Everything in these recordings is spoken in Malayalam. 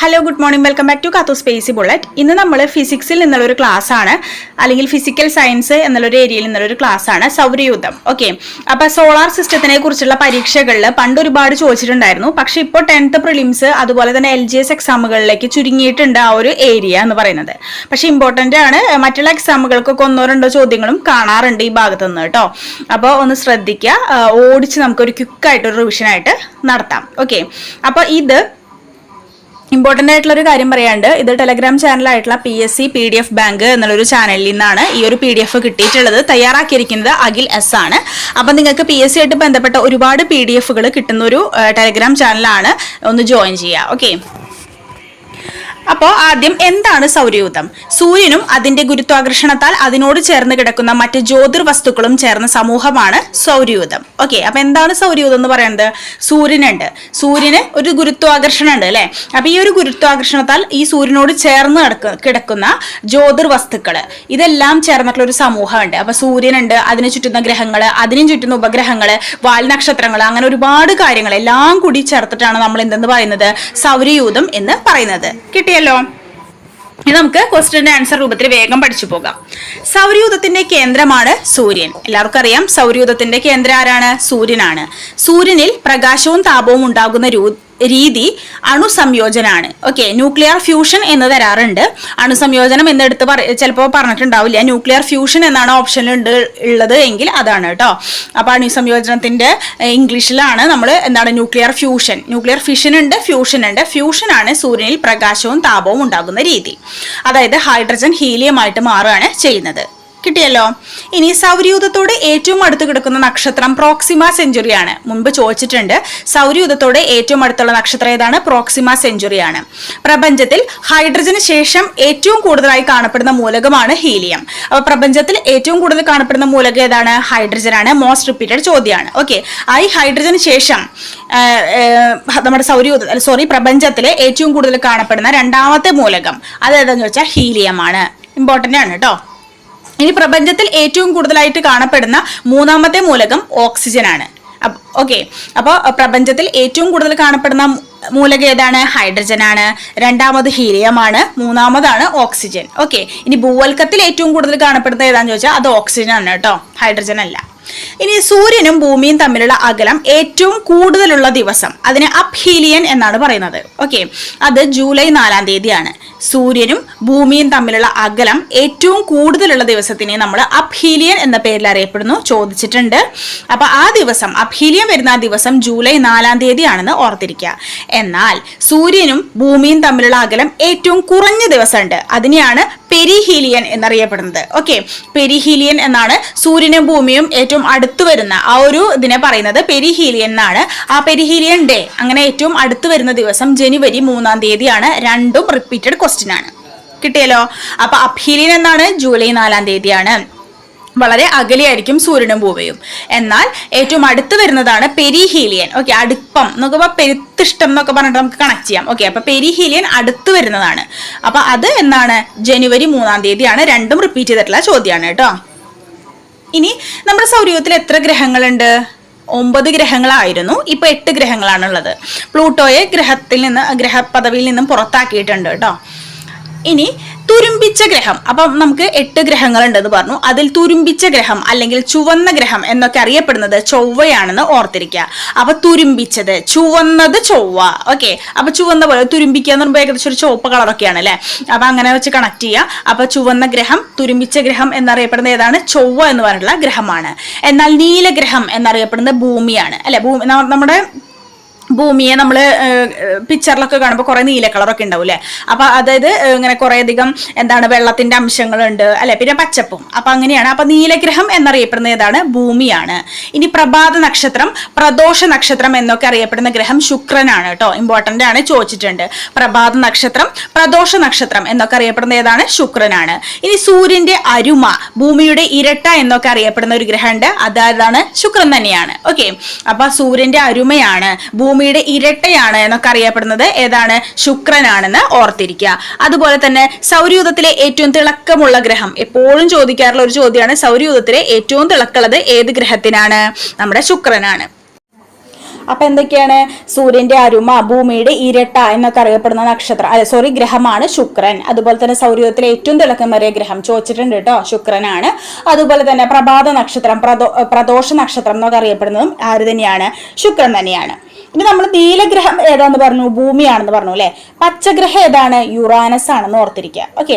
Hello good morning welcome back to Kathu spacey bullet ഇന്ന് നമ്മൾ ഫിസിക്സിൽ നിന്നുള്ള ഒരു ക്ലാസ് ആണ്. അല്ലെങ്കിൽ ഫിസിക്കൽ സയൻസ് എന്നുള്ളൊരു ഏരിയയിൽ നിന്നുള്ള ഒരു ക്ലാസ് ആണ്. സൗരയൂഥം. ഓക്കെ അപ്പോൾ സോളാർ സിസ്റ്റത്തിനെ കുറിച്ചുള്ള പരീക്ഷകളിൽ പണ്ട് ഒരുപാട് ചോദിച്ചിട്ടുണ്ടായിരുന്നു. പക്ഷെ ഇപ്പോൾ ടെൻത്ത് പ്രിലിംസ് അതുപോലെ തന്നെ എൽ ജി എസ് എക്സാമുകളിലേക്ക് ചുരുങ്ങിയിട്ടുണ്ട് ആ ഒരു ഏരിയ എന്ന് പറയുന്നത്. പക്ഷെ ഇമ്പോർട്ടന്റ് ആണ് മറ്റുള്ള എക്സാമുകൾക്കൊക്കെ ഒന്നോ രണ്ടോ ചോദ്യങ്ങളും കാണാറുണ്ട് ഈ ഭാഗത്ത് നിന്ന് കേട്ടോ. അപ്പോൾ ഒന്ന് ശ്രദ്ധിക്കുക ഓടിച്ച് നമുക്കൊരു ക്വിക്കായിട്ടൊരു റിവിഷൻ ആയിട്ട് നടത്താം. ഓക്കെ അപ്പോൾ ഇത് ഇമ്പോർട്ടന്റ് ആയിട്ടുള്ള ഒരു കാര്യം പറയാണ്ട് ഇത് Telegram ചാനലായിട്ടുള്ള P S C P D F bank എന്നുള്ളൊരു ചാനലിൽ നിന്നാണ് ഈ ഒരു പി ഡി എഫ് കിട്ടിയിട്ടുള്ളത്. തയ്യാറാക്കിയിരിക്കുന്നത് അഖിൽ എസ് ആണ്. അപ്പം നിങ്ങൾക്ക് പി എസ് സി ആയിട്ട് ബന്ധപ്പെട്ട ഒരുപാട് പി ഡി എഫുകൾ കിട്ടുന്ന ഒരു ടെലഗ്രാം ചാനലാണ് ഒന്ന് ജോയിൻ ചെയ്യുക ഓക്കെ അപ്പോൾ ആദ്യം എന്താണ് സൗരയൂഥം? സൂര്യനും അതിന്റെ ഗുരുത്വാകർഷണത്താൽ അതിനോട് ചേർന്ന് കിടക്കുന്ന മറ്റ് ജ്യോതിർവസ്തുക്കളും ചേർന്ന സമൂഹമാണ് സൗരയൂഥം. ഓക്കെ അപ്പൊ എന്താണ് സൗരയൂഥം എന്ന് പറയുന്നത് സൂര്യനുണ്ട്. സൂര്യന് ഒരു ഗുരുത്വാകർഷണം ഉണ്ട് അല്ലെ? അപ്പൊ ഈ ഒരു ഗുരുത്വാകർഷണത്താൽ ഈ സൂര്യനോട് ചേർന്ന് കിടക്ക കിടക്കുന്ന ജ്യോതിർവസ്തുക്കൾ ഇതെല്ലാം ചേർന്നിട്ടുള്ള ഒരു സമൂഹമുണ്ട്. അപ്പൊ സൂര്യനുണ്ട് അതിന് ചുറ്റുന്ന ഗ്രഹങ്ങൾ അതിനും ചുറ്റുന്ന ഉപഗ്രഹങ്ങൾ വാൽനക്ഷത്രങ്ങൾ അങ്ങനെ ഒരുപാട് കാര്യങ്ങൾ എല്ലാം കൂടി ചേർത്തിട്ടാണ് നമ്മൾ എന്തെന്ന് പറയുന്നത്? സൗരയൂഥം എന്ന് പറയുന്നത്. കിട്ടിയല്ലോ ഇനി നമുക്ക് ക്വസ്റ്റ്യന്റെ ആൻസർ രൂപത്തിൽ വേഗം പഠിച്ചു പോകാം. സൗരയൂഥത്തിന്റെ കേന്ദ്രമാണ് സൂര്യൻ. എല്ലാവർക്കും അറിയാം സൗരയൂഥത്തിന്റെ കേന്ദ്രം ആരാണ്? സൂര്യനാണ്. സൂര്യനിൽ പ്രകാശവും താപവും ഉണ്ടാകുന്ന രീതി അണുസംയോജനാണ്. ഓക്കെ ന്യൂക്ലിയർ ഫ്യൂഷൻ എന്ന് തരാറുണ്ട് അണുസംയോജനം എന്നെടുത്ത് പറ ചിലപ്പോൾ പറഞ്ഞിട്ടുണ്ടാവില്ല. ന്യൂക്ലിയർ ഫ്യൂഷൻ എന്നാണ് ഓപ്ഷനിൽ ഉണ്ട് ഉള്ളത് എങ്കിൽ അതാണ് കേട്ടോ അപ്പോൾ അണുസംയോജനത്തിന്റെ ഏഹ്, ഇംഗ്ലീഷിലാണ് നമ്മൾ എന്താണ് ന്യൂക്ലിയർ ഫ്യൂഷൻ ന്യൂക്ലിയർ ഫിഷൻ ഉണ്ട് ഫ്യൂഷൻ ഉണ്ട്. ഫ്യൂഷൻ ആണ് സൂര്യനിൽ പ്രകാശവും താപവും ഉണ്ടാകുന്ന രീതി. അതായത് ഹൈഡ്രജൻ ഹീലിയമായിട്ട് മാറുകയാണ് ചെയ്യുന്നത്. കിട്ടിയല്ലോ. ഇനി സൗരയൂഥത്തോട് ഏറ്റവും അടുത്ത് കിടക്കുന്ന നക്ഷത്രം പ്രോക്സിമ സെഞ്ചുറിയാണ്. മുൻപ് ചോദിച്ചിട്ടുണ്ട് സൗരയൂഥത്തോട് ഏറ്റവും അടുത്തുള്ള നക്ഷത്രം ഏതാണ്? പ്രോക്സിമ സെഞ്ചുറിയാണ്. പ്രപഞ്ചത്തിൽ ഹൈഡ്രജന് ശേഷം ഏറ്റവും കൂടുതലായി കാണപ്പെടുന്ന മൂലകമാണ് ഹീലിയം. അപ്പൊ പ്രപഞ്ചത്തിൽ ഏറ്റവും കൂടുതൽ കാണപ്പെടുന്ന മൂലകം ഏതാണ്? ഹൈഡ്രജൻ ആണ് മോസ്റ്റ് റിപ്പീറ്റഡ് ചോദ്യമാണ്. ഓക്കെ. ഐ ഹൈഡ്രജന് ശേഷം നമ്മുടെ സൗരയൂഥ സോറി പ്രപഞ്ചത്തിലെ ഏറ്റവും കൂടുതൽ കാണപ്പെടുന്ന രണ്ടാമത്തെ മൂലകം അതേതാന്ന് വെച്ചാൽ ഹീലിയമാണ്. ഇമ്പോർട്ടന്റ് ആണ് കേട്ടോ. ഇനി പ്രപഞ്ചത്തിൽ ഏറ്റവും കൂടുതലായിട്ട് കാണപ്പെടുന്ന മൂന്നാമത്തെ മൂലകം ഓക്സിജനാണ്. ഓക്കെ അപ്പോൾ പ്രപഞ്ചത്തിൽ ഏറ്റവും കൂടുതൽ കാണപ്പെടുന്ന മൂലക ഏതാണ്? ഹൈഡ്രജൻ ആണ് രണ്ടാമത് ഹീലിയമാണ്. മൂന്നാമതാണ് ഓക്സിജൻ. ഓക്കെ ഇനി ഭൂവൽക്കത്തിൽ ഏറ്റവും കൂടുതൽ കാണപ്പെടുന്നത് ഏതാണെന്ന് ചോദിച്ചാൽ അത് ഓക്സിജൻ ആണ് കേട്ടോ. ഹൈഡ്രജൻ അല്ല ഇനി സൂര്യനും ഭൂമിയും തമ്മിലുള്ള അകലം ഏറ്റവും കൂടുതലുള്ള ദിവസം. അതിന് അപ്ഹീലിയൻ എന്നാണ് പറയുന്നത്. ഓക്കെ അത് ജൂലൈ നാലാം തീയതിയാണ്. സൂര്യനും ഭൂമിയും തമ്മിലുള്ള അകലം ഏറ്റവും കൂടുതലുള്ള ദിവസത്തിനെ നമ്മൾ അപ്ഹീലിയൻ എന്ന പേരിൽ അറിയപ്പെടുന്നു ചോദിച്ചിട്ടുണ്ട്. അപ്പൊ ആ ദിവസം അപ്ഹീലിയൻ വരുന്ന ആ ദിവസം ജൂലൈ നാലാം തീയതിയാണെന്ന് ഓർത്തിരിക്കുക. എന്നാൽ സൂര്യനും ഭൂമിയും തമ്മിലുള്ള അകലം ഏറ്റവും കുറഞ്ഞ ദിവസമുണ്ട്. അതിനെയാണ് പെരിഹീലിയൻ എന്നറിയപ്പെടുന്നത്. ഓക്കെ പെരിഹീലിയൻ എന്നാണ് സൂര്യനും ഭൂമിയും ഏറ്റവും അടുത്ത് വരുന്ന ആ ഒരു ഇതിനെ പറയുന്നത് പെരിഹീലിയൻ എന്നാണ്. ആ പെരിഹീലിയൻ ഡേ അങ്ങനെ ഏറ്റവും അടുത്ത് വരുന്ന ദിവസം ജനുവരി മൂന്നാം തീയതിയാണ് രണ്ടും റിപ്പീറ്റഡ് ക്വസ്റ്റ്യൻ ആണ്. കിട്ടിയല്ലോ? അപ്പൊ അഫീലിയൻ എന്നാണ് ജൂലൈ നാലാം തീയതിയാണ്. വളരെ അകലെയായിരിക്കും സൂര്യനും ഭൂമിയും. എന്നാൽ ഏറ്റവും അടുത്ത് വരുന്നതാണ് പെരിഹീലിയൻ. ഓക്കെ അടുപ്പം എന്നൊക്കെ പറയുമ്പോൾ പെരുത്തിഷ്ടം എന്നൊക്കെ പറഞ്ഞിട്ട് നമുക്ക് കണക്ട് ചെയ്യാം. ഓക്കെ അപ്പൊ പെരിഹീലിയൻ അടുത്ത് വരുന്നതാണ്. അപ്പൊ അത് എന്നാണ്? ജനുവരി മൂന്നാം തീയതിയാണ്. രണ്ടും റിപ്പീറ്റ് ചെയ്തിട്ടുള്ള ചോദ്യമാണ് കേട്ടോ. ഇനി നമ്മുടെ സൗരയൂഥത്തിൽ എത്ര ഗ്രഹങ്ങളുണ്ട്? ഒമ്പത് ഗ്രഹങ്ങളായിരുന്നു. ഇപ്പൊ എട്ട് ഗ്രഹങ്ങളാണുള്ളത്. പ്ലൂട്ടോയെ ഗ്രഹത്തിൽ നിന്ന് ഗ്രഹപദവിയിൽ നിന്നും പുറത്താക്കിയിട്ടുണ്ട് കേട്ടോ. ഇനി തുരുമ്പിച്ച ഗ്രഹം. അപ്പം നമുക്ക് എട്ട് ഗ്രഹങ്ങളുണ്ടെന്ന് പറഞ്ഞു. അതിൽ തുരുമ്പിച്ച ഗ്രഹം അല്ലെങ്കിൽ ചുവന്ന ഗ്രഹം എന്നൊക്കെ അറിയപ്പെടുന്നത് ചൊവ്വയാണെന്ന് ഓർത്തിരിക്കുക. അപ്പൊ തുരുമ്പിച്ചത് ചുവന്നത് ചൊവ്വ. ഓക്കെ അപ്പൊ ചുവന്ന പോലെ തുരുമ്പിക്കുക എന്ന് പറയുമ്പോൾ ഏകദേശം ഒരു ചുവപ്പ് കളറൊക്കെയാണ് അല്ലെ? അപ്പൊ അങ്ങനെ വെച്ച് കണക്ട് ചെയ്യുക. അപ്പൊ ചുവന്ന ഗ്രഹം തുരുമ്പിച്ച ഗ്രഹം എന്നറിയപ്പെടുന്ന ഏതാണ്? ചൊവ്വ എന്ന് പറഞ്ഞിട്ടുള്ള ഗ്രഹമാണ്. എന്നാൽ നീലഗ്രഹം എന്നറിയപ്പെടുന്നത് ഭൂമിയാണ്. അല്ലെ? ഭൂമി നമ്മുടെ ഭൂമിയെ നമ്മൾ പിക്ചറിലൊക്കെ കാണുമ്പോൾ കുറെ നീല കളറൊക്കെ ഉണ്ടാവും അല്ലേ അപ്പൊ അതായത് ഇങ്ങനെ കുറെ അധികം എന്താണ് വെള്ളത്തിന്റെ അംശങ്ങളുണ്ട് അല്ലെ? പിന്നെ പച്ചപ്പും. അപ്പൊ അങ്ങനെയാണ്. അപ്പൊ നീലഗ്രഹം എന്നറിയപ്പെടുന്ന ഏതാണ്? ഭൂമിയാണ്. ഇനി പ്രഭാത നക്ഷത്രം പ്രദോഷ നക്ഷത്രം എന്നൊക്കെ അറിയപ്പെടുന്ന ഗ്രഹം ശുക്രനാണ് കേട്ടോ. ഇമ്പോർട്ടന്റ് ആണ് ചോദിച്ചിട്ടുണ്ട്. പ്രഭാത നക്ഷത്രം പ്രദോഷ നക്ഷത്രം എന്നൊക്കെ അറിയപ്പെടുന്ന ഏതാണ്? ശുക്രനാണ്. ഇനി സൂര്യന്റെ അരുമ ഭൂമിയുടെ ഇരട്ട എന്നൊക്കെ അറിയപ്പെടുന്ന ഒരു ഗ്രഹമുണ്ട്. അതായതാണ് ശുക്രൻ തന്നെയാണ്. ഓക്കെ അപ്പൊ സൂര്യന്റെ അരുമയാണ്. ഭൂമിയുടെ ഇരട്ടയാണ് എന്നൊക്കെ അറിയപ്പെടുന്നത്. ഏതാണ്? ശുക്രനാണെന്ന് ഓർത്തിരിക്കുക. അതുപോലെ തന്നെ സൗരയൂഥത്തിലെ ഏറ്റവും തിളക്കമുള്ള ഗ്രഹം. എപ്പോഴും ചോദിക്കാറുള്ള ഒരു ചോദ്യമാണ് സൗരയൂഥത്തിലെ ഏറ്റവും തിളക്കുള്ളത് ഏത് ഗ്രഹത്തിനാണ്? നമ്മുടെ ശുക്രനാണ്. അപ്പൊ എന്തൊക്കെയാണ്? സൂര്യന്റെ അരുമ ഭൂമിയുടെ ഇരട്ട എന്നൊക്കെ അറിയപ്പെടുന്ന നക്ഷത്രം അല്ലെ സോറി ഗ്രഹമാണ് ശുക്രൻ. അതുപോലെ തന്നെ സൗരയൂഥത്തിലെ ഏറ്റവും തിളക്കമേറിയ ഗ്രഹം ചോദിച്ചിട്ടുണ്ട് കേട്ടോ ശുക്രനാണ്. അതുപോലെ തന്നെ പ്രഭാത നക്ഷത്രം പ്രദോ പ്രദോഷ നക്ഷത്രം എന്നൊക്കെ അറിയപ്പെടുന്നതും ആര് തന്നെയാണ്? ശുക്രൻ തന്നെയാണ്. ഇനി നമ്മൾ നീലഗ്രഹം ഏതാന്ന് പറഞ്ഞു? ഭൂമിയാണെന്ന് പറഞ്ഞു അല്ലെ? പച്ചഗ്രഹം ഏതാണ്? യുറാനസ് ആണെന്ന് ഓർത്തിരിക്കുക. ഓക്കെ?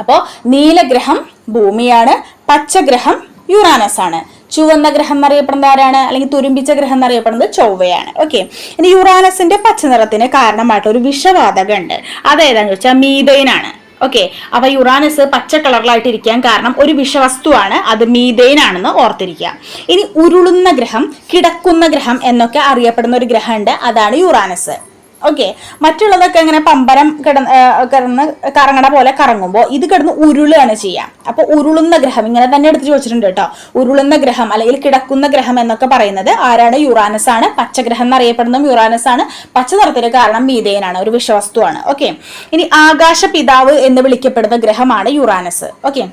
അപ്പോൾ നീലഗ്രഹം ഭൂമിയാണ് പച്ചഗ്രഹം യുറാനസ് ആണ് ചുവന്ന ഗ്രഹം എന്നറിയപ്പെടുന്നത് ആരാണ്? അല്ലെങ്കിൽ തുരുമ്പിച്ച ഗ്രഹം എന്നറിയപ്പെടുന്നത് ചൊവ്വയാണ്. ഓക്കെ ഇനി യുറാനസിന്റെ പച്ചനിറത്തിന് കാരണമായിട്ട് ഒരു വിഷവാതകം ഉണ്ട് അതേതാന്ന് വെച്ചാൽ മീതൈനാണ് ഓക്കെ അപ്പൊ യുറാനസ് പച്ച കളറിലായിട്ട് ഇരിക്കാൻ കാരണം ഒരു വിഷവസ്തുവാണ്. അത് മീതൈൻ ആണെന്ന് ഓർത്തിരിക്കുക. ഇനി ഉരുളുന്ന ഗ്രഹം കിടക്കുന്ന ഗ്രഹം എന്നൊക്കെ അറിയപ്പെടുന്ന ഒരു ഗ്രഹമുണ്ട്. അതാണ് യുറാനസ്. ഓക്കെ മറ്റുള്ളതൊക്കെ ഇങ്ങനെ പമ്പരം കിടന്ന് കിടന്ന് കറങ്ങണ പോലെ കറങ്ങുമ്പോൾ ഇത് കിടന്ന് ഉരുളാണ് ചെയ്യാം. അപ്പൊ ഉരുളുന്ന ഗ്രഹം ഇങ്ങനെ തന്നെ എടുത്ത് ചോദിച്ചിട്ടുണ്ട് കേട്ടോ. ഉരുളുന്ന ഗ്രഹം അല്ലെങ്കിൽ കിടക്കുന്ന ഗ്രഹം എന്നൊക്കെ പറയുന്നത് ആരാണ്? യുറാനസ് ആണ്. പച്ചഗ്രഹം എന്നറിയപ്പെടുന്നതും യുറാനസ് ആണ്. പച്ച നിറത്തിന് കാരണം മീതേനാണ് ഒരു വിഷവസ്തുവാണ്. ഓക്കെ ഇനി ആകാശ പിതാവ് എന്ന് വിളിക്കപ്പെടുന്ന ഗ്രഹമാണ് യുറാനസ് ഓക്കെ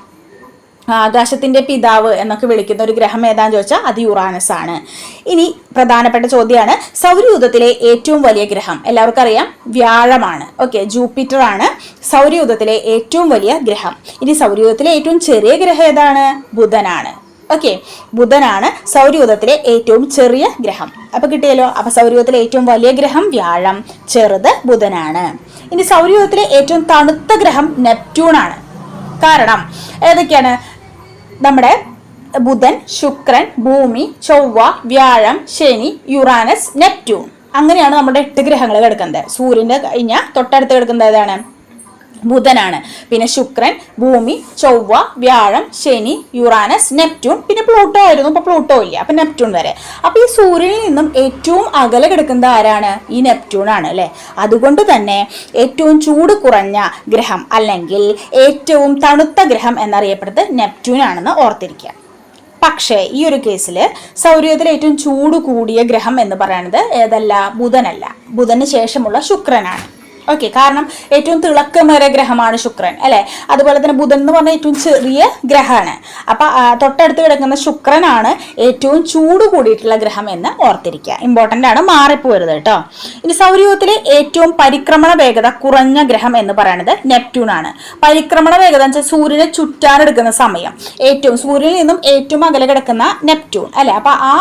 ആകാശത്തിന്റെ പിതാവ് എന്നൊക്കെ വിളിക്കുന്ന ഒരു ഗ്രഹം ഏതാന്ന് ചോദിച്ചാൽ അത് യുറാനസ് ആണ്. ഇനി പ്രധാനപ്പെട്ട ചോദ്യമാണ് സൗരയൂഥത്തിലെ ഏറ്റവും വലിയ ഗ്രഹം എല്ലാവർക്കും അറിയാം വ്യാഴമാണ്. ഓക്കെ ജൂപ്പിറ്റർ ആണ് സൗരയൂഥത്തിലെ ഏറ്റവും വലിയ ഗ്രഹം. ഇനി സൗരയൂഥത്തിലെ ഏറ്റവും ചെറിയ ഗ്രഹം ഏതാണ്? ബുധനാണ്. ഓക്കെ ബുധനാണ് സൗരയൂഥത്തിലെ ഏറ്റവും ചെറിയ ഗ്രഹം. അപ്പൊ കിട്ടിയല്ലോ അപ്പൊ സൗരയൂഥത്തിലെ ഏറ്റവും വലിയ ഗ്രഹം വ്യാഴം ചെറുത് ബുധനാണ്. ഇനി സൗരയൂഥത്തിലെ ഏറ്റവും തണുത്ത ഗ്രഹം നെപ്റ്റ്യൂൺ ആണ്. കാരണം ഏതൊക്കെയാണ്? നമ്മുടെ ബുധൻ ശുക്രൻ ഭൂമി ചൊവ്വ വ്യാഴം ശനി യുറാനസ് നെപ്റ്റ്യൂൺ. അങ്ങനെയാണ് നമ്മുടെ എട്ട് ഗ്രഹങ്ങൾ കിടക്കുന്നത്. സൂര്യന്റെ കഴിഞ്ഞ തൊട്ടടുത്ത് കിടക്കുന്നത് ഏതാണ്? ബുധനാണ്. പിന്നെ ശുക്രൻ ഭൂമി ചൊവ്വ വ്യാഴം ശനി യുറാനസ് നെപ്റ്റ്യൂൺ പിന്നെ പ്ലൂട്ടോ ആയിരുന്നു. ഇപ്പൊ പ്ലൂട്ടോ ഇല്ല. അപ്പൊ നെപ്റ്റ്യൂൺ വരെ. അപ്പൊ ഈ സൂര്യനിൽ നിന്നും ഏറ്റവും അകലെ കിടക്കുന്നത് ആരാണ്? ഈ നെപ്റ്റ്യൂൺ ആണ് അല്ലെ? അതുകൊണ്ട് തന്നെ ഏറ്റവും ചൂട് കുറഞ്ഞ ഗ്രഹം അല്ലെങ്കിൽ ഏറ്റവും തണുത്ത ഗ്രഹം എന്നറിയപ്പെടുന്നത് നെപ്റ്റ്യൂൺ ആണെന്ന് ഓർത്തിരിക്കുക. പക്ഷേ ഈ ഒരു കേസിൽ സൗരയൂഥത്തിലെ ഏറ്റവും ചൂട് കൂടിയ ഗ്രഹം എന്ന് പറയുന്നത് ഏതല്ല? ബുധനല്ല. ബുധന് ശേഷമുള്ള ശുക്രനാണ്. ഓക്കെ കാരണം ഏറ്റവും തിളക്കമേറിയ ഗ്രഹമാണ് ശുക്രൻ അല്ലെ? അതുപോലെ തന്നെ ബുധൻ എന്ന് പറഞ്ഞാൽ ഏറ്റവും ചെറിയ ഗ്രഹമാണ്. അപ്പൊ തൊട്ടടുത്ത് കിടക്കുന്ന ശുക്രനാണ് ഏറ്റവും ചൂട് കൂടിയിട്ടുള്ള ഗ്രഹം എന്ന് ഓർത്തിരിക്കുക. ഇമ്പോർട്ടന്റ് ആണ് മാറിപ്പോരുത് കേട്ടോ. ഇനി സൗരയൂഥത്തിലെ ഏറ്റവും പരിക്രമണ വേഗത കുറഞ്ഞ ഗ്രഹം എന്ന് പറയുന്നത് നെപ്റ്റ്യൂൺ ആണ്. പരിക്രമണ വേഗത എന്ന് വെച്ചാൽ സൂര്യനെ ചുറ്റാനെടുക്കുന്ന സമയം. ഏറ്റവും സൂര്യനിൽ നിന്നും ഏറ്റവും അകലെ കിടക്കുന്ന നെപ്റ്റ്യൂൺ അല്ലെ? അപ്പൊ ആ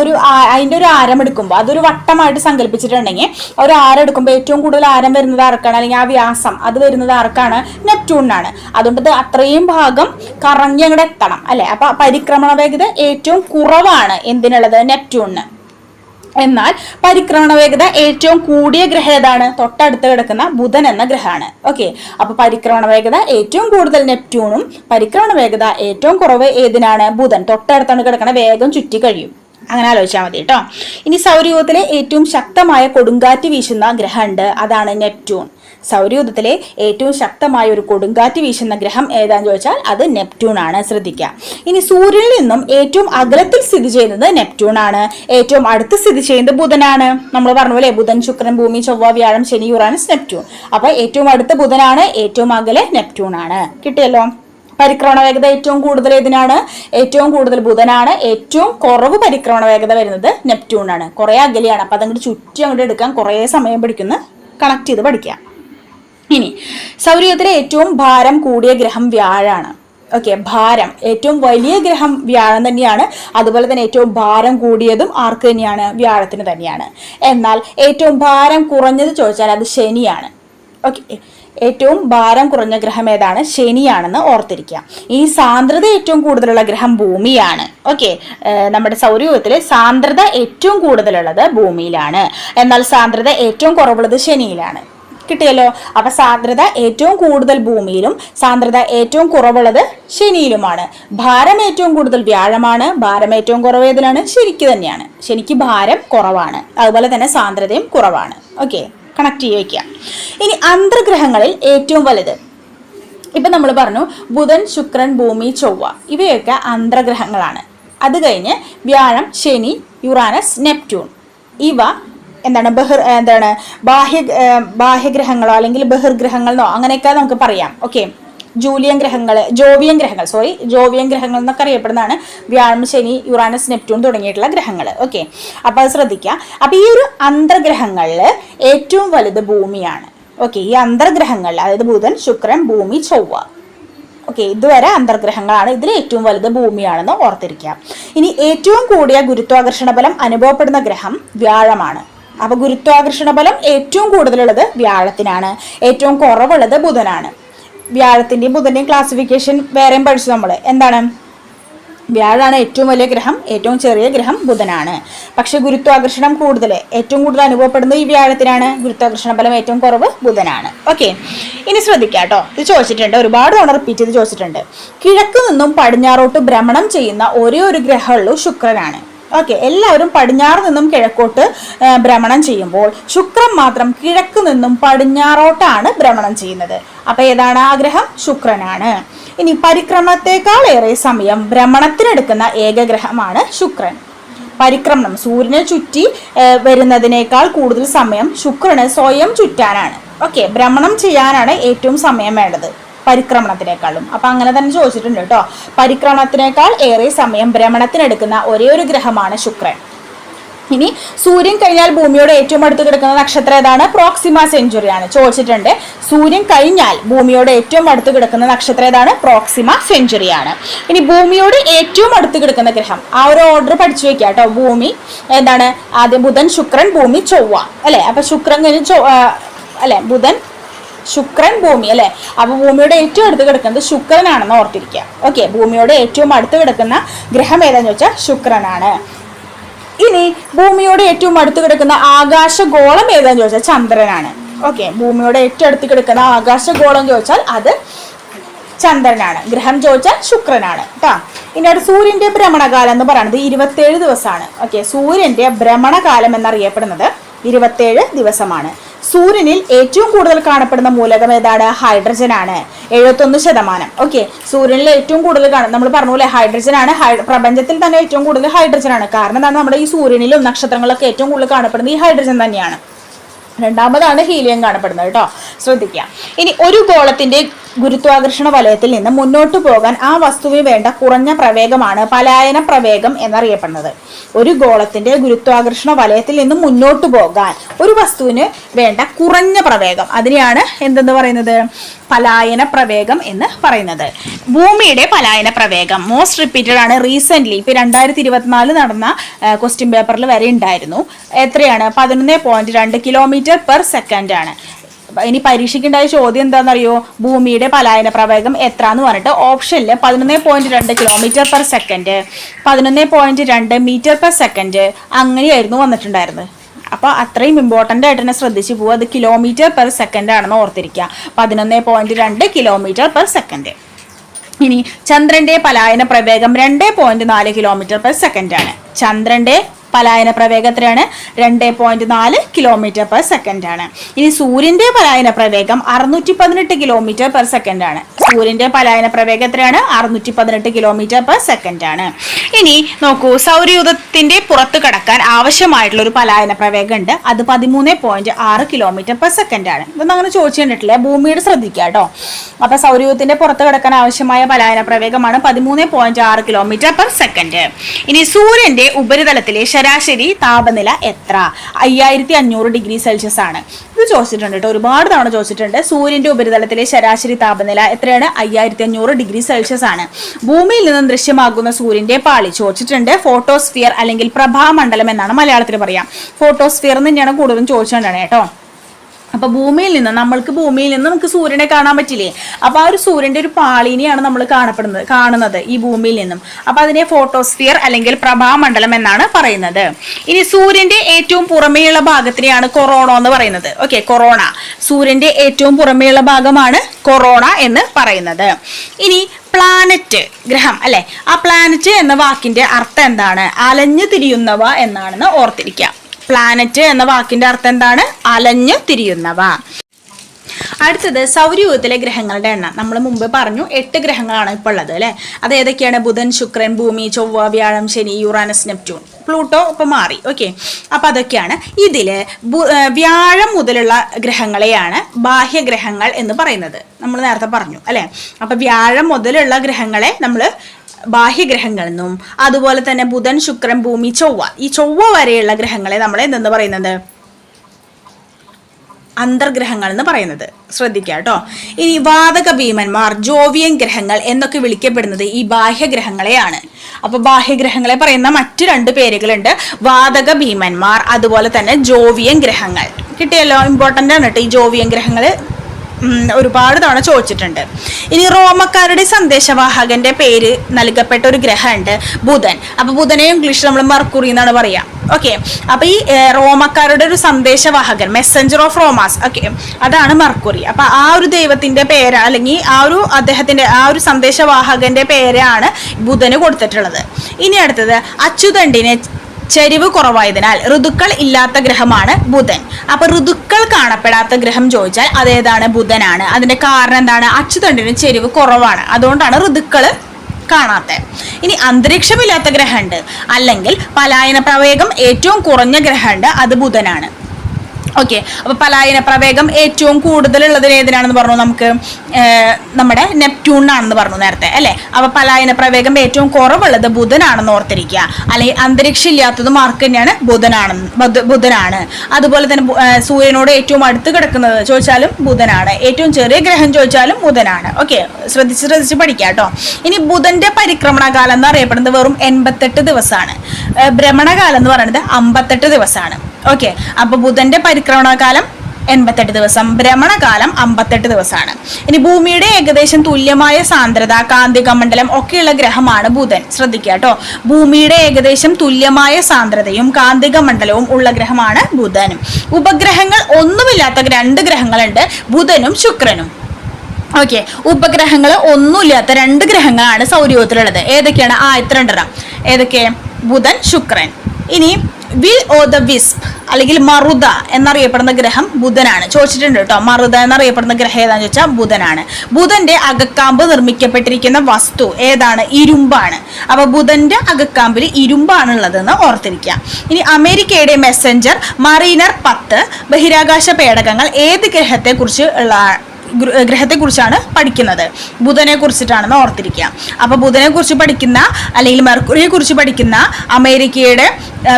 ഒരു അതിന്റെ ഒരു ആരം എടുക്കുമ്പോൾ അതൊരു വട്ടമായിട്ട് സങ്കല്പിച്ചിട്ടുണ്ടെങ്കിൽ ഒരു ആരം എടുക്കുമ്പോൾ ഏറ്റവും കൂടുതൽ ആരം വരുന്നത് ആർക്കാണ്? അല്ലെങ്കിൽ ആ വ്യാസം അത് വരുന്നത് ആർക്കാണ്? നെപ്റ്റ്യൂണിനാണ്. അതുകൊണ്ട് അത്രയും ഭാഗം കറങ്ങി അങ്ങോട്ട് എത്തണം അല്ലെ? അപ്പൊ പരിക്രമണ വേഗത ഏറ്റവും കുറവാണ് എന്തിനുള്ളത്? നെപ്റ്റ്യൂണിന്. എന്നാൽ പരിക്രമണ വേഗത ഏറ്റവും കൂടിയ ഗ്രഹം ഏതാണ്? തൊട്ടടുത്ത് കിടക്കുന്ന ബുധൻ എന്ന ഗ്രഹമാണ്. ഓക്കെ? അപ്പൊ പരിക്രമണ വേഗത ഏറ്റവും കൂടുതൽ നെപ്റ്റ്യൂണും പരിക്രമണ വേഗത ഏറ്റവും കുറവ് ഏതിനാണ്? ബുധൻ. തൊട്ടടുത്താണ് കിടക്കുന്ന വേഗം ചുറ്റി കഴിയും. അങ്ങനെ ആലോചിച്ചാൽ മതി കേട്ടോ ഇനി സൗരയൂഥത്തിലെ ഏറ്റവും ശക്തമായ കൊടുങ്കാറ്റ് വീശുന്ന ഗ്രഹമുണ്ട്. അതാണ് നെപ്റ്റ്യൂൺ. സൗരയൂഥത്തിലെ ഏറ്റവും ശക്തമായ ഒരു കൊടുങ്കാറ്റ് വീശുന്ന ഗ്രഹം ഏതാന്ന് ചോദിച്ചാൽ അത് നെപ്റ്റ്യൂൺ ആണ്. ശ്രദ്ധിക്കുക ഇനി സൂര്യനിൽ നിന്നും ഏറ്റവും അകലത്തിൽ സ്ഥിതി ചെയ്യുന്നത് നെപ്റ്റ്യൂൺ ആണ്. ഏറ്റവും അടുത്ത് സ്ഥിതി ചെയ്യുന്നത് ബുധനാണ് നമ്മൾ പറഞ്ഞു പോലെ ബുധൻ ശുക്രൻ ഭൂമി ചൊവ്വ വ്യാഴം ശനി യുറാനസ് നെപ്റ്റ്യൂൺ. അപ്പോൾ ഏറ്റവും അടുത്ത ബുധനാണ് ഏറ്റവും അകലെ നെപ്റ്റ്യൂൺ ആണ്. കിട്ടിയല്ലോ? പരിക്രമണ വേഗത ഏറ്റവും കൂടുതൽ ഏതിനാണ്? ഏറ്റവും കൂടുതൽ ബുധനാണ്. ഏറ്റവും കുറവ് പരിക്രമണ വേഗത വരുന്നത് നെപ്റ്റ്യൂൺ ആണ് കുറെ അകലെയാണ്. അപ്പൊ അതങ്ങോട്ട് ചുറ്റി അങ്ങോട്ട് എടുക്കാൻ കുറേ സമയം പിടിക്കുന്ന. കണക്ട് ചെയ്ത് പഠിക്കാം ഇനി സൗരയൂഥത്തിലെ ഏറ്റവും ഭാരം കൂടിയ ഗ്രഹം വ്യാഴാണ്. ഓക്കെ ഭാരം. ഏറ്റവും വലിയ ഗ്രഹം വ്യാഴം തന്നെയാണ്. അതുപോലെ തന്നെ ഏറ്റവും ഭാരം കൂടിയതും ആർക്ക് തന്നെയാണ്? വ്യാഴത്തിന് തന്നെയാണ്. എന്നാൽ ഏറ്റവും ഭാരം കുറഞ്ഞത് ചോദിച്ചാൽ അത് ശനിയാണ്. ഓക്കെ ഏറ്റവും ഭാരം കുറഞ്ഞ ഗ്രഹം ഏതാണ്? ശനിയാണെന്ന് ഓർത്തിരിക്കുക. ഈ സാന്ദ്രത ഏറ്റവും കൂടുതലുള്ള ഗ്രഹം ഭൂമിയാണ്. ഓക്കെ നമ്മുടെ സൗരയൂഥത്തിലെ സാന്ദ്രത ഏറ്റവും കൂടുതലുള്ളത് ഭൂമിയിലാണ്. എന്നാൽ സാന്ദ്രത ഏറ്റവും കുറവുള്ളത് ശനിയിലാണ്. കിട്ടിയല്ലോ? അപ്പൊ സാന്ദ്രത ഏറ്റവും കൂടുതൽ ഭൂമിയിലും സാന്ദ്രത ഏറ്റവും കുറവുള്ളത് ശനിയിലുമാണ്. ഭാരം ഏറ്റവും കൂടുതൽ വ്യാഴമാണ്. ഭാരം ഏറ്റവും കുറവ് ഏതിലാണ്? ശനിക്ക് തന്നെയാണ്. ശനിക്ക് ഭാരം കുറവാണ്. അതുപോലെ തന്നെ സാന്ദ്രതയും കുറവാണ്. ഓക്കെ കണക്ട് ചെയ്ത് വയ്ക്കുക. ഇനി അന്തർഗ്രഹങ്ങളിൽ ഏറ്റവും വലുത്. ഇപ്പം നമ്മൾ പറഞ്ഞു ബുധൻ ശുക്രൻ ഭൂമി ചൊവ്വ. ഇവയൊക്കെ അന്തർഗ്രഹങ്ങളാണ്. അത് കഴിഞ്ഞ് വ്യാഴം ശനി യുറാനസ് നെപ്റ്റ്യൂൺ. ഇവ എന്താണ് ബഹിർ എന്താണ് ബാഹ്യ ബാഹ്യഗ്രഹങ്ങളോ അല്ലെങ്കിൽ ബഹിർഗ്രഹങ്ങളോ അങ്ങനെയൊക്കെ നമുക്ക് പറയാം. ഓക്കെ? ജൂലിയൻ ഗ്രഹങ്ങൾ ജോവിയൻ ഗ്രഹങ്ങൾ സോറി ജോവിയൻ ഗ്രഹങ്ങൾ എന്നൊക്കെ അറിയപ്പെടുന്നതാണ്. വ്യാഴം ശനി യുറാനസ് നെപ്റ്റ്യൂൺ തുടങ്ങിയിട്ടുള്ള ഗ്രഹങ്ങൾ ഓക്കെ അപ്പോൾ അത് ശ്രദ്ധിക്കുക അപ്പോൾ ഈ ഒരു അന്തർഗ്രഹങ്ങളിൽ ഏറ്റവും വലുത് ഭൂമിയാണ്. ഓക്കെ ഈ അന്തർഗ്രഹങ്ങളിൽ അതായത് ബുധൻ ശുക്രൻ ഭൂമി ചൊവ്വ. ഓക്കെ ഇതുവരെ അന്തർഗ്രഹങ്ങളാണ് ഇതിൽ ഏറ്റവും വലുത് ഭൂമിയാണെന്ന് ഓർത്തിരിക്കുക ഇനി ഏറ്റവും കൂടിയ ഗുരുത്വാകർഷണ ബലം അനുഭവപ്പെടുന്ന ഗ്രഹം വ്യാഴമാണ്. അപ്പൊ ഗുരുത്വാകർഷണ ബലം ഏറ്റവും കൂടുതലുള്ളത് വ്യാഴത്തിനാണ്. ഏറ്റവും കുറവുള്ളത് ബുധനാണ്. വ്യാഴത്തിന്റെയും ബുധന്റെയും ക്ലാസിഫിക്കേഷൻ വേറെയും പഠിച്ചു നമ്മൾ എന്താണ്? വ്യാഴാണ് ഏറ്റവും വലിയ ഗ്രഹം ഏറ്റവും ചെറിയ ഗ്രഹം ബുധനാണ്. പക്ഷേ ഗുരുത്വാകർഷണം കൂടുതൽ ഏറ്റവും കൂടുതൽ അനുഭവപ്പെടുന്നത് ഈ വ്യാഴത്തിനാണ്. ഗുരുത്വാകർഷണ ബലം ഏറ്റവും കുറവ് ബുധനാണ്. ഓക്കെ ഇനി ശ്രദ്ധിക്കാം കേട്ടോ. ഇത് ചോദിച്ചിട്ടുണ്ട് ഒരുപാട് തവണ റിപ്പീറ്റ് ചെയ്ത് ചോദിച്ചിട്ടുണ്ട്. കിഴക്ക് നിന്നും പടിഞ്ഞാറോട്ട് ഭ്രമണം ചെയ്യുന്ന ഒരേ ഒരു ഗ്രഹമുള്ളൂ ശുക്രനാണ്. ഓക്കെ എല്ലാവരും പടിഞ്ഞാറ് നിന്നും കിഴക്കോട്ട് ഭ്രമണം ചെയ്യുമ്പോൾ ശുക്രൻ മാത്രം കിഴക്ക് നിന്നും പടിഞ്ഞാറോട്ടാണ് ഭ്രമണം ചെയ്യുന്നത്. അപ്പൊ ഏതാണ് ആഗ്രഹം? ശുക്രനാണ്. ഇനി പരിക്രമണത്തെക്കാൾ ഏറെ സമയം ഭ്രമണത്തിനെടുക്കുന്ന ഏക ഗ്രഹമാണ് ശുക്രൻ. പരിക്രമണം സൂര്യനെ ചുറ്റി വരുന്നതിനേക്കാൾ കൂടുതൽ സമയം ശുക്രന് സ്വയം ചുറ്റാനാണ്. ഓക്കെ ഭ്രമണം ചെയ്യാനാണ് ഏറ്റവും സമയം വേണ്ടത്. പരിക്രമണത്തിനേക്കാളും. അപ്പൊ അങ്ങനെ തന്നെ ചോദിച്ചിട്ടുണ്ട് കേട്ടോ. പരിക്രമണത്തിനേക്കാൾ ഏറെ സമയം ഭ്രമണത്തിനെടുക്കുന്ന ഒരേ ഒരു ഗ്രഹമാണ് ശുക്രൻ. ഇനി സൂര്യൻ കഴിഞ്ഞാൽ ഭൂമിയോട് ഏറ്റവും അടുത്ത് കിടക്കുന്ന നക്ഷത്രം ഏതാണ്? പ്രോക്സിമ സെഞ്ചുറി ആണ്. ചോദിച്ചിട്ടുണ്ട്. സൂര്യൻ കഴിഞ്ഞാൽ ഭൂമിയോട് ഏറ്റവും അടുത്ത് കിടക്കുന്ന നക്ഷത്രം ഏതാണ്? പ്രോക്സിമ സെഞ്ചുറി ആണ്. ഇനി ഭൂമിയോട് ഏറ്റവും അടുത്ത് കിടക്കുന്ന ഗ്രഹം. ആ ഒരു ഓർഡർ പഠിച്ചു വെക്കുക കേട്ടോ. ഭൂമി എന്താണ്? ആദ്യം ബുധൻ ശുക്രൻ ഭൂമി ചൊവ്വ. അല്ലേ? അപ്പൊ ശുക്രൻ കഴിഞ്ഞ് അല്ലെ? ബുധൻ ശുക്രൻ ഭൂമി അല്ലെ? അപ്പൊ ഭൂമിയുടെ ഏറ്റവും അടുത്ത് കിടക്കുന്നത് ശുക്രനാണെന്ന് ഓർത്തിരിക്കുക. ഓക്കെ ഭൂമിയോട് ഏറ്റവും അടുത്ത് കിടക്കുന്ന ഗ്രഹം ഏതാന്ന് വെച്ചാൽ ശുക്രനാണ്. ഇനി ഭൂമിയോട് ഏറ്റവും അടുത്ത് കിടക്കുന്ന ആകാശഗോളം ഏതാന്ന് ചോദിച്ചാൽ ചന്ദ്രനാണ്. ഓക്കെ ഭൂമിയോട് ഏറ്റവും അടുത്ത് കിടക്കുന്ന ആകാശഗോളം ചോദിച്ചാൽ അത് ചന്ദ്രനാണ്. ഗ്രഹം ചോദിച്ചാൽ ശുക്രനാണ്. കേട്ടോ ഇനി അടുത്ത് സൂര്യന്റെ ഭ്രമണകാലം എന്ന് പറയുന്നത് ഇരുപത്തേഴ് ദിവസമാണ്. ഓക്കെ സൂര്യന്റെ ഭ്രമണകാലം എന്നറിയപ്പെടുന്നത് ഇരുപത്തേഴ് ദിവസമാണ്. സൂര്യനിൽ ഏറ്റവും കൂടുതൽ കാണപ്പെടുന്ന മൂലകം ഏതാണ്? ഹൈഡ്രജൻ ആണ്. എഴുപത്തൊന്ന് ശതമാനം. ഓക്കെ സൂര്യനിൽ ഏറ്റവും കൂടുതൽ കാണും നമ്മൾ പറഞ്ഞ പോലെ ഹൈഡ്രജൻ ആണ്. പ്രപഞ്ചത്തിൽ തന്നെ ഏറ്റവും കൂടുതൽ ഹൈഡ്രജൻ ആണ്. കാരണം എന്താണ്? നമ്മുടെ ഈ സൂര്യനിലും നക്ഷത്രങ്ങളൊക്കെ ഏറ്റവും കൂടുതൽ കാണപ്പെടുന്നത് ഈ ഹൈഡ്രജൻ തന്നെയാണ്. രണ്ടാമതാണ് ഹീലിയം കാണപ്പെടുന്നത് കേട്ടോ. ശ്രദ്ധിക്കുക. ഇനി ഒരു ഗോളത്തിന്റെ ഗുരുത്വാകർഷണ വലയത്തിൽ നിന്ന് മുന്നോട്ട് പോകാൻ ആ വസ്തുവിന് വേണ്ട കുറഞ്ഞ പ്രവേഗമാണ് പലായന പ്രവേഗം എന്നറിയപ്പെടുന്നത്. ഒരു ഗോളത്തിന്റെ ഗുരുത്വാകർഷണ വലയത്തിൽ നിന്ന് മുന്നോട്ട് പോകാൻ ഒരു വസ്തുവിന് വേണ്ട കുറഞ്ഞ പ്രവേഗം. അതിനെയാണ് എന്തെന്ന് പറയുന്നത്? പലായന പ്രവേഗം എന്ന് പറയുന്നത്. ഭൂമിയുടെ പലായന പ്രവേഗം. മോസ്റ്റ് റിപ്പീറ്റഡ് ആണ് റീസെന്റ് ഇപ്പൊ രണ്ടായിരത്തി ഇരുപത്തിനാല് നടന്ന ക്വസ്റ്റ്യൻ പേപ്പറിൽ വരെ ഉണ്ടായിരുന്നു. എത്രയാണ്? പതിനൊന്ന് പോയിന്റ് രണ്ട് കിലോമീറ്റർ പെർ സെക്കൻഡ് ആണ്. ഇനി പരീക്ഷയ്ക്കുണ്ടായ ചോദ്യം എന്താണെന്നറിയോ? ഭൂമിയുടെ പലായന പ്രവേഗം എത്ര എന്ന് പറഞ്ഞിട്ട് ഓപ്ഷനിൽ പതിനൊന്ന് പോയിന്റ് രണ്ട് കിലോമീറ്റർ പെർ സെക്കൻഡ് പതിനൊന്ന് പോയിന്റ് രണ്ട് മീറ്റർ പെർ സെക്കൻഡ് അങ്ങനെയായിരുന്നു വന്നിട്ടുണ്ടായിരുന്നത്. അപ്പോൾ അത്രയും ഇമ്പോർട്ടന്റ് ആയിട്ട് തന്നെ ശ്രദ്ധിച്ച് പോകുക അത് കിലോമീറ്റർ പെർ സെക്കൻഡ് ആണെന്ന് ഓർത്തിരിക്കുക. പതിനൊന്ന് പോയിന്റ് രണ്ട് കിലോമീറ്റർ പെർ സെക്കൻഡ് ഇനി ചന്ദ്രന്റെ പലായന പ്രവേഗം രണ്ട് പോയിന്റ് നാല് കിലോമീറ്റർ പെർ സെക്കൻഡ് ആണ്. ചന്ദ്രന്റെ പലായന പ്രവേഗം എത്രയാണ് രണ്ട് പോയിന്റ് നാല് കിലോമീറ്റർ പെർ സെക്കൻഡ് ആണ്. ഇനി സൂര്യന്റെ പലായന പ്രവേഗം അറുന്നൂറ്റി പതിനെട്ട് കിലോമീറ്റർ പെർ സെക്കൻഡ് ആണ്. സൂര്യന്റെ പലായന പ്രവേഗം എത്രയാണ്? അറുന്നൂറ്റി പതിനെട്ട് കിലോമീറ്റർ പെർ സെക്കൻഡ് ആണ്. ഇനി നോക്കൂ സൗരയൂഥത്തിന്റെ പുറത്ത് കടക്കാൻ ആവശ്യമായിട്ടുള്ള ഒരു പലായന പ്രവേഗം ഉണ്ട്. അത് പതിമൂന്ന് പോയിന്റ് ആറ് കിലോമീറ്റർ പെർ സെക്കൻഡ് ആണ്. ഇതൊന്നും അങ്ങനെ ചോദിച്ചു കണ്ടിട്ടില്ല. ഭൂമിയുടെ ശ്രദ്ധിക്കുക കേട്ടോ. അപ്പൊ സൗരയൂഥത്തിന്റെ പുറത്ത് കടക്കാൻ ആവശ്യമായ പലായന പ്രവേഗമാണ് പതിമൂന്ന് പോയിന്റ് ആറ് കിലോമീറ്റർ പെർ സെക്കൻഡ് ഇനി സൂര്യന്റെ ഉപരിതലത്തിലെ ശരാശരി താപനില എത്ര? അയ്യായിരത്തി അഞ്ഞൂറ് ഡിഗ്രി സെൽഷ്യസ് ആണ്. ഇത് ചോദിച്ചിട്ടുണ്ട് കേട്ടോ. ഒരുപാട് തവണ ചോദിച്ചിട്ടുണ്ട്. സൂര്യന്റെ ഉപരിതലത്തിലെ ശരാശരി താപനില എത്രയാണ് അയ്യായിരത്തി അഞ്ഞൂറ് ഡിഗ്രി സെൽഷ്യസ് ആണ്. ഭൂമിയിൽ നിന്നും ദൃശ്യമാകുന്ന സൂര്യന്റെ പാളി ചോദിച്ചിട്ടുണ്ട്. ഫോട്ടോസ്ഫിയർ അല്ലെങ്കിൽ പ്രഭാമണ്ഡലം എന്നാണ് മലയാളത്തിൽ പറയാം. ഫോട്ടോസ്ഫിയർ തന്നെയാണ് കൂടുതലും ചോദിച്ചുകൊണ്ടാണ് കേട്ടോ. അപ്പൊ ഭൂമിയിൽ നിന്ന് നമ്മൾക്ക് ഭൂമിയിൽ നിന്ന് നമുക്ക് സൂര്യനെ കാണാൻ പറ്റില്ലേ? അപ്പൊ ആ ഒരു സൂര്യന്റെ ഒരു പാളിനെയാണ് നമ്മൾ കാണപ്പെടുന്നത് കാണുന്നത് ഈ ഭൂമിയിൽ നിന്നും. അപ്പൊ അതിനെ ഫോട്ടോസ്ഫിയർ അല്ലെങ്കിൽ പ്രഭാമണ്ഡലം എന്നാണ് പറയുന്നത്. ഇനി സൂര്യന്റെ ഏറ്റവും പുറമേയുള്ള ഭാഗത്തിനെയാണ് കൊറോണ എന്ന് പറയുന്നത്. ഓക്കെ കൊറോണ സൂര്യന്റെ ഏറ്റവും പുറമേയുള്ള ഭാഗമാണ് കൊറോണ എന്ന് പറയുന്നത്. ഇനി പ്ലാനറ്റ് ഗ്രഹം അല്ലെ? ആ പ്ലാനറ്റ് എന്ന വാക്കിന്റെ അർത്ഥം എന്താണ്? അലഞ്ഞു തിരിയുന്നവ എന്നാണെന്ന് ഓർത്തിരിക്കുക. പ്ലാനറ്റ് എന്ന വാക്കിന്റെ അർത്ഥം എന്താണ്? അലഞ്ഞു തിരിയുന്നവ. അടുത്തത് സൗരയൂഹത്തിലെ ഗ്രഹങ്ങളുടെ എണ്ണം. നമ്മൾ മുമ്പ് പറഞ്ഞു എട്ട് ഗ്രഹങ്ങളാണ് ഇപ്പോൾ ഉള്ളത് അല്ലേ? അത് ഏതൊക്കെയാണ്? ബുധൻ ശുക്രൻ ഭൂമി ചൊവ്വ വ്യാഴം ശനി യുറാനസ് നെപ്റ്റ്യൂൺ. പ്ലൂട്ടോ ഇപ്പൊ മാറി. ഓക്കെ. അപ്പൊ അതൊക്കെയാണ്. ഇതിൽ വ്യാഴം മുതലുള്ള ഗ്രഹങ്ങളെയാണ് ബാഹ്യഗ്രഹങ്ങൾ എന്ന് പറയുന്നത്. നമ്മൾ നേരത്തെ പറഞ്ഞു അല്ലേ? അപ്പൊ വ്യാഴം മുതലുള്ള ഗ്രഹങ്ങളെ നമ്മൾ ബാഹ്യഗ്രഹങ്ങളെന്നും അതുപോലെ തന്നെ ബുധൻ ശുക്രൻ ഭൂമി ചൊവ്വ. ഈ ചൊവ്വ വരെയുള്ള ഗ്രഹങ്ങളെ നമ്മൾ എന്തെന്ന് പറയുന്നത്? അന്തർഗ്രഹങ്ങൾ എന്ന് പറയുന്നത്. ശ്രദ്ധിക്കുക കേട്ടോ. ഇനി വാതക ഭീമന്മാർ ജോവിയൻ ഗ്രഹങ്ങൾ എന്നൊക്കെ വിളിക്കപ്പെടുന്നത് ഈ ബാഹ്യഗ്രഹങ്ങളെയാണ്. അപ്പൊ ബാഹ്യഗ്രഹങ്ങളെ പറയുന്ന മറ്റു രണ്ട് പേരുകളുണ്ട്. വാതക ഭീമന്മാർ അതുപോലെ തന്നെ ജോവിയൻ ഗ്രഹങ്ങൾ. കിട്ടിയല്ലോ ഇമ്പോർട്ടന്റ് ആണ് കേട്ടോ ഈ ജോവിയൻ ഗ്രഹങ്ങൾ ഒരുപാട് തവണ ചോദിച്ചിട്ടുണ്ട്. ഇനി റോമക്കാരുടെ സന്ദേശവാഹകന്റെ പേര് നൽകപ്പെട്ട ഒരു ഗ്രഹമുണ്ട് ബുധൻ. അപ്പൊ ബുധനെ ഇംഗ്ലീഷിൽ നമ്മൾ മർക്കുറി എന്നാണ് പറയാ. ഓക്കെ അപ്പൊ ഈ റോമക്കാരുടെ ഒരു സന്ദേശവാഹകൻ മെസ്സഞ്ചർ ഓഫ് റോമാസ് ഓക്കെ അതാണ് മർക്കുറി അപ്പൊ ആ ഒരു ദൈവത്തിന്റെ പേര് അല്ലെങ്കിൽ ആ ഒരു അദ്ദേഹത്തിന്റെ ആ ഒരു സന്ദേശവാഹകന്റെ പേരാണ് ബുധന് കൊടുത്തിട്ടുള്ളത്. ഇനി അടുത്തത് അച്യുതണ്ടിനെ ചരിവ് കുറവായതിനാൽ ഋതുക്കൾ ഇല്ലാത്ത ഗ്രഹമാണ് ബുധൻ. അപ്പൊ ഋതുക്കൾ കാണപ്പെടാത്ത ഗ്രഹം ചോദിച്ചാൽ അതേതാണ് ബുധനാണ്. അതിന്റെ കാരണം എന്താണ്? അച്ചുതണ്ടിന് ചെരിവ് കുറവാണ്. അതുകൊണ്ടാണ് ഋതുക്കൾ കാണാത്ത. ഇനി അന്തരീക്ഷമില്ലാത്ത ഗ്രഹമുണ്ട്. അല്ലെങ്കിൽ പലായന പ്രവേഗം ഏറ്റവും കുറഞ്ഞ ഗ്രഹമുണ്ട് അത് ബുധനാണ്. ഓക്കെ അപ്പോൾ പലായന പ്രവേഗം ഏറ്റവും കൂടുതലുള്ളതിൽ ഏതിനാണെന്ന് പറഞ്ഞു നമുക്ക് നമ്മുടെ നെപ്റ്റ്യൂണിനാണെന്ന് പറഞ്ഞു നേരത്തെ അല്ലേ? അപ്പോൾ പലായന പ്രവേഗം ഏറ്റവും കുറവുള്ളത് ബുധനാണെന്ന് ഓർത്തിരിക്കുക. അല്ലെങ്കിൽ അന്തരീക്ഷം ഇല്ലാത്തത് മാർക്ക് തന്നെയാണ് ബുധനാണെന്ന് ബുധനാണ്. അതുപോലെ തന്നെ സൂര്യനോട് ഏറ്റവും അടുത്ത് കിടക്കുന്നത് ചോദിച്ചാലും ബുധനാണ്. ഏറ്റവും ചെറിയ ഗ്രഹം ചോദിച്ചാലും ബുധനാണ്. ഓക്കെ ശ്രദ്ധിച്ച് ശ്രദ്ധിച്ച് പഠിക്കുക കേട്ടോ. ഇനി ബുധന്റെ പരിക്രമണകാലം എന്ന് അറിയപ്പെടുന്നത് വെറും എൺപത്തെട്ട് ദിവസമാണ്. ഭ്രമണകാലം എന്ന് പറയുന്നത് അമ്പത്തെട്ട് ദിവസമാണ്. ഓക്കെ അപ്പൊ ബുധന്റെ പരിക്രമണകാലം എൺപത്തെട്ട് ദിവസം ഭ്രമണകാലം അമ്പത്തെട്ട് ദിവസമാണ്. ഇനി ഭൂമിയുടെ ഏകദേശം തുല്യമായ സാന്ദ്രത കാന്തിക മണ്ഡലം ഒക്കെയുള്ള ഗ്രഹമാണ് ബുധൻ. ശ്രദ്ധിക്കുക കേട്ടോ. ഭൂമിയുടെ ഏകദേശം തുല്യമായ സാന്ദ്രതയും കാന്തിക മണ്ഡലവും ഉള്ള ഗ്രഹമാണ് ബുധനും ഉപഗ്രഹങ്ങൾ ഒന്നുമില്ലാത്ത രണ്ട് ഗ്രഹങ്ങളുണ്ട് ബുധനും ശുക്രനും. ഓക്കെ ഉപഗ്രഹങ്ങൾ ഒന്നുമില്ലാത്ത രണ്ട് ഗ്രഹങ്ങളാണ് സൗരയൂഹത്തിലുള്ളത് ഏതൊക്കെയാണ്? ആ രണ്ടെണ്ണം ഏതൊക്കെ? ബുധൻ ശുക്രൻ. ഇനി വിൽ ഓ ദ വിസ്പ് അല്ലെങ്കിൽ മറുത എന്നറിയപ്പെടുന്ന ഗ്രഹം ബുധനാണ്. ചോദിച്ചിട്ടുണ്ട് കേട്ടോ മറുത എന്നറിയപ്പെടുന്ന ഗ്രഹം ഏതാണെന്ന് ചോദിച്ചാൽ ബുധനാണ്. ബുധന്റെ അകക്കാമ്പ് നിർമ്മിക്കപ്പെട്ടിരിക്കുന്ന വസ്തു ഏതാണ്? ഇരുമ്പാണ്. അപ്പൊ ബുധന്റെ അകക്കാമ്പിൽ ഇരുമ്പാണുള്ളതെന്ന് ഓർത്തിരിക്കുക. ഇനി അമേരിക്കയുടെ മെസ്സഞ്ചർ മറീനർ പത്ത് ബഹിരാകാശ പേടകങ്ങൾ ഏത് ഗ്രഹത്തെ കുറിച്ച് ഉള്ള ഗ്രഹത്തെ കുറിച്ചാണ് പഠിക്കുന്നത്. ബുധനെ കുറിച്ചിട്ടാണെന്ന് ഓർത്തിരിക്കുക. അപ്പൊ ബുധനെ കുറിച്ച് പഠിക്കുന്ന അല്ലെങ്കിൽ മെർക്കുറിയെ കുറിച്ച് പഠിക്കുന്ന അമേരിക്കയുടെ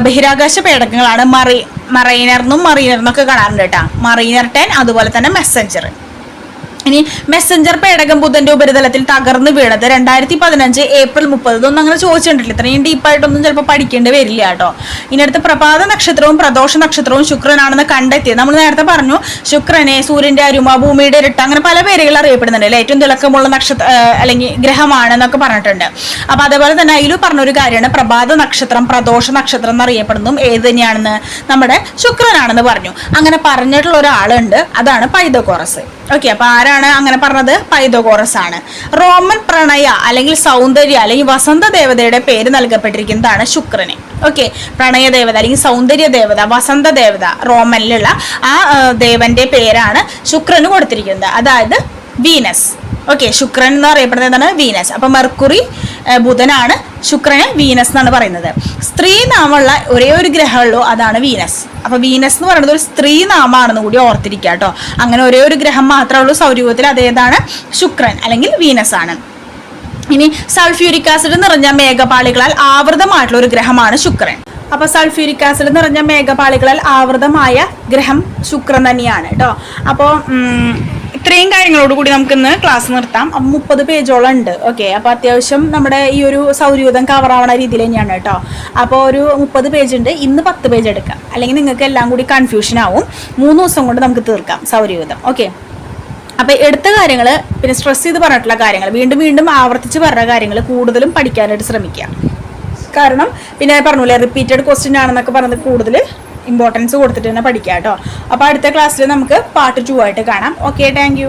ബഹിരാകാശ പേടകങ്ങളാണ് മറി മറൈനർ എന്നും മറീനർ എന്നൊക്കെ കാണാറുണ്ട് കേട്ടോ. മറീനർ ടെൻ അതുപോലെ തന്നെ മെസ്സഞ്ചർ. ഇനി മെസ്സഞ്ചർ പേടകം ബുധന്റെ ഉപരിതലത്തിൽ തകർന്നു വീണത് രണ്ടായിരത്തി പതിനഞ്ച് ഏപ്രിൽ മുപ്പത് ഇതൊന്നും അങ്ങനെ ചോദിച്ചിട്ടില്ല. ഇത്രയും ഡീപ്പായിട്ടൊന്നും ചിലപ്പോൾ പഠിക്കേണ്ടി വരില്ല കേട്ടോ. ഇനി അടുത്ത പ്രഭാത നക്ഷത്രവും പ്രദോഷ നക്ഷത്രവും ശുക്രനാണെന്ന് കണ്ടെത്തിയത്. നമ്മൾ നേരത്തെ പറഞ്ഞു ശുക്രനെ സൂര്യന്റെ അരുമ ഭൂമിയുടെ ഇരട്ട അങ്ങനെ പല പേരുകൾ അറിയപ്പെടുന്നുണ്ട് അല്ലെ? ഏറ്റവും തിളക്കമുള്ള നക്ഷത്ര അല്ലെങ്കിൽ ഗ്രഹമാണ് എന്നൊക്കെ പറഞ്ഞിട്ടുണ്ട്. അപ്പൊ അതേപോലെ തന്നെ അതിൽ പറഞ്ഞൊരു കാര്യമാണ്. പ്രഭാത നക്ഷത്രം പ്രദോഷ നക്ഷത്രം എന്നറിയപ്പെടുന്നതും ഏത് തന്നെയാണെന്ന് നമ്മുടെ ശുക്രനാണെന്ന് പറഞ്ഞു. അങ്ങനെ പറഞ്ഞിട്ടുള്ള ഒരാളുണ്ട്. അതാണ് പൈതകോറസ് ഓക്കെ അപ്പൊ ആരാണ് അങ്ങനെ പറഞ്ഞത്. പൈതോകോറസ് ആണ്. റോമൻ പ്രണയ അല്ലെങ്കിൽ സൗന്ദര്യ അല്ലെങ്കിൽ വസന്ത ദേവതയുടെ പേര് നൽകപ്പെട്ടിരിക്കുന്നതാണ് ശുക്രനെ. ഓക്കെ പ്രണയ ദേവത അല്ലെങ്കിൽ സൗന്ദര്യ ദേവത വസന്ത ദേവത റോമനിലുള്ള ആ ദേവന്റെ പേരാണ് ശുക്രന് കൊടുത്തിരിക്കുന്നത്. അതായത് വീനസ്. ഓക്കെ ശുക്രൻ എന്ന് അറിയപ്പെടുന്നത് എന്താണ്? വീനസ്. അപ്പൊ മെർക്കുറി ബുധനാണ് ശുക്രന് വീനസ് എന്നാണ് പറയുന്നത്. സ്ത്രീ നാമമുള്ള ഒരേ ഒരു ഗ്രഹമുള്ളൂ അതാണ് വീനസ്. അപ്പൊ വീനസ് എന്ന് പറയുന്നത് ഒരു സ്ത്രീ നാമാണെന്ന് കൂടി ഓർത്തിരിക്കുക കേട്ടോ. അങ്ങനെ ഒരേ ഒരു ഗ്രഹം മാത്രമേ ഉള്ളൂ സൗരയൂഥത്തിൽ അതേതാണ് ശുക്രൻ അല്ലെങ്കിൽ വീനസ് ആണ്. ഇനി സൾഫ്യൂരിക് ആസിഡ് നിറഞ്ഞ മേഘപാളികളാൽ ആവൃതമായിട്ടുള്ള ഒരു ഗ്രഹമാണ് ശുക്രൻ. അപ്പൊ സൾഫ്യൂരിക് ആസിഡ് നിറഞ്ഞ മേഘപാളികളാൽ ആവൃതമായ ഗ്രഹം ശുക്രൻ തന്നെയാണ് കേട്ടോ. അപ്പോൾ ഇത്രയും കാര്യങ്ങളോട് കൂടി നമുക്ക് ഇന്ന് ക്ലാസ് നിർത്താം. അപ്പം മുപ്പത് പേജോളം ഉണ്ട്. ഓക്കെ അപ്പോൾ അത്യാവശ്യം നമ്മുടെ ഈ ഒരു സൗരയൂഥം കവർ ആവണ രീതിയിൽ തന്നെയാണ് കേട്ടോ. അപ്പോൾ ഒരു മുപ്പത് പേജ് ഉണ്ട്. ഇന്ന് പത്ത് പേജ് എടുക്കാം. അല്ലെങ്കിൽ നിങ്ങൾക്ക് എല്ലാം കൂടി കൺഫ്യൂഷൻ ആവും. മൂന്ന് ദിവസം കൊണ്ട് നമുക്ക് തീർക്കാം സൗരയൂഥം. ഓക്കെ അപ്പൊ എടുത്ത കാര്യങ്ങൾ പിന്നെ സ്ട്രെസ് ചെയ്ത് പറഞ്ഞിട്ടുള്ള കാര്യങ്ങൾ വീണ്ടും വീണ്ടും ആവർത്തിച്ച് പറഞ്ഞ കാര്യങ്ങൾ കൂടുതലും പഠിക്കാനായിട്ട് ശ്രമിക്കുക കാരണം പിന്നെ പറഞ്ഞില്ലേ റിപ്പീറ്റഡ് ക്വസ്റ്റ്യൻ ആണെന്നൊക്കെ പറഞ്ഞത് കൂടുതൽ ഇമ്പോർട്ടൻസ് കൊടുത്തിട്ട് തന്നെ പഠിക്കാം കേട്ടോ. അപ്പോൾ അടുത്ത ക്ലാസ്സിൽ നമുക്ക് പാർട്ട് ടു ആയിട്ട് കാണാം. Okay thank